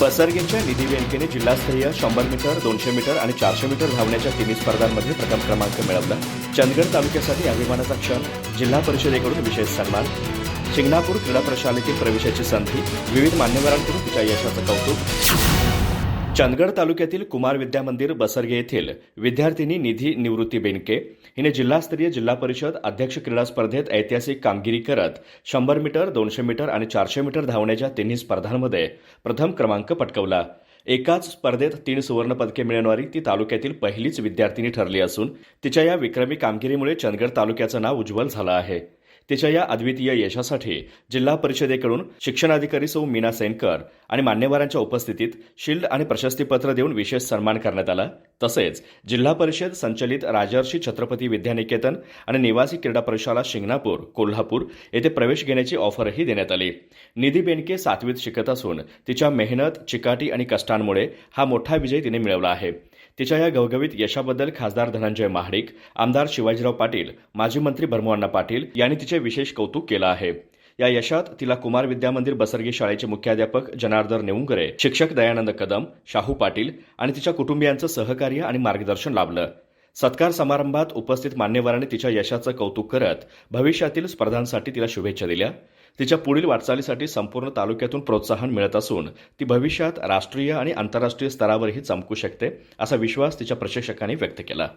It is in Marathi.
बसरगेंच्या निधी बँकेने जिल्हास्तरीय शंभर मीटर दोनशे मीटर आणि चारशे मीटर धावण्याच्या तिन्ही स्पर्धांमध्ये प्रथम क्रमांक मिळवला. चंदगड तालुक्यासाठी अभिमानाचा क्षण जिल्हा परिषदेकडून विशेष सन्मान. शिंगणापूर क्रीडा प्रशालेतील प्रवेशाची संधी विविध मान्यवरांकडून तिच्या यशाचं कौतुक. चंदगड तालुक्यातील कुमार विद्या मंदिर बसरगे येथील विद्यार्थिनी निधी निवृत्ती बेनके हिने जिल्हास्तरीय जिल्हा परिषद अध्यक्ष क्रीडा स्पर्धेत ऐतिहासिक कामगिरी करत शंभर मीटर दोनशे मीटर आणि चारशे मीटर धावण्याच्या तिन्ही स्पर्धांमध्ये प्रथम क्रमांक पटकवला. एकाच स्पर्धेत तीन सुवर्णपदके मिळवणारी ती तालुक्यातील पहिलीच विद्यार्थिनी ठरली असून तिच्या या विक्रमी कामगिरीमुळे चंदगड तालुक्याचं नाव उज्ज्वल झालं आहे. तिच्या या अद्वितीय यशासाठी जिल्हा परिषदेकडून शिक्षणाधिकारी सौ मीना सेनकर आणि मान्यवरांच्या उपस्थितीत शिल्ड आणि प्रशस्तीपत्र देऊन विशेष सन्मान करण्यात आला. तसेच जिल्हा परिषद संचलित राजर्षी छत्रपती विद्यानिकेतन आणि निवासी क्रीडा प्रशाला शिंगणापूर कोल्हापूर येथे प्रवेश घेण्याची ऑफरही देण्यात आली. निधी बेनके सातवीत शिकत असून तिच्या मेहनत चिकाटी आणि कष्टांमुळे हा मोठा विजय तिने मिळवला आहे. तिच्या या गवगवीत यशाबद्दल खासदार धनंजय महाडिक आमदार शिवाजीराव पाटील माजी मंत्री भरमोअण्णा पाटील यांनी तिचे विशेष कौतुक केलं आहे. या यशात तिला कुमार विद्यामंदिर बसर्गी शाळेचे मुख्याध्यापक जनार्दन नेऊंगरे शिक्षक दयानंद कदम शाहू पाटील आणि तिच्या कुटुंबियांचं सहकार्य आणि मार्गदर्शन लाभलं. सत्कार समारंभात उपस्थित मान्यवरांनी तिच्या यशाचं कौतुक करत भविष्यातील स्पर्धांसाठी तिला शुभेच्छा दिल्या. तिच्या पुढील वाटचालीसाठी संपूर्ण तालुक्यातून प्रोत्साहन मिळत असून ती भविष्यात राष्ट्रीय आणि आंतरराष्ट्रीय स्तरावरही चमकू शकते असा विश्वास तिच्या प्रशिक्षकांनी व्यक्त केला.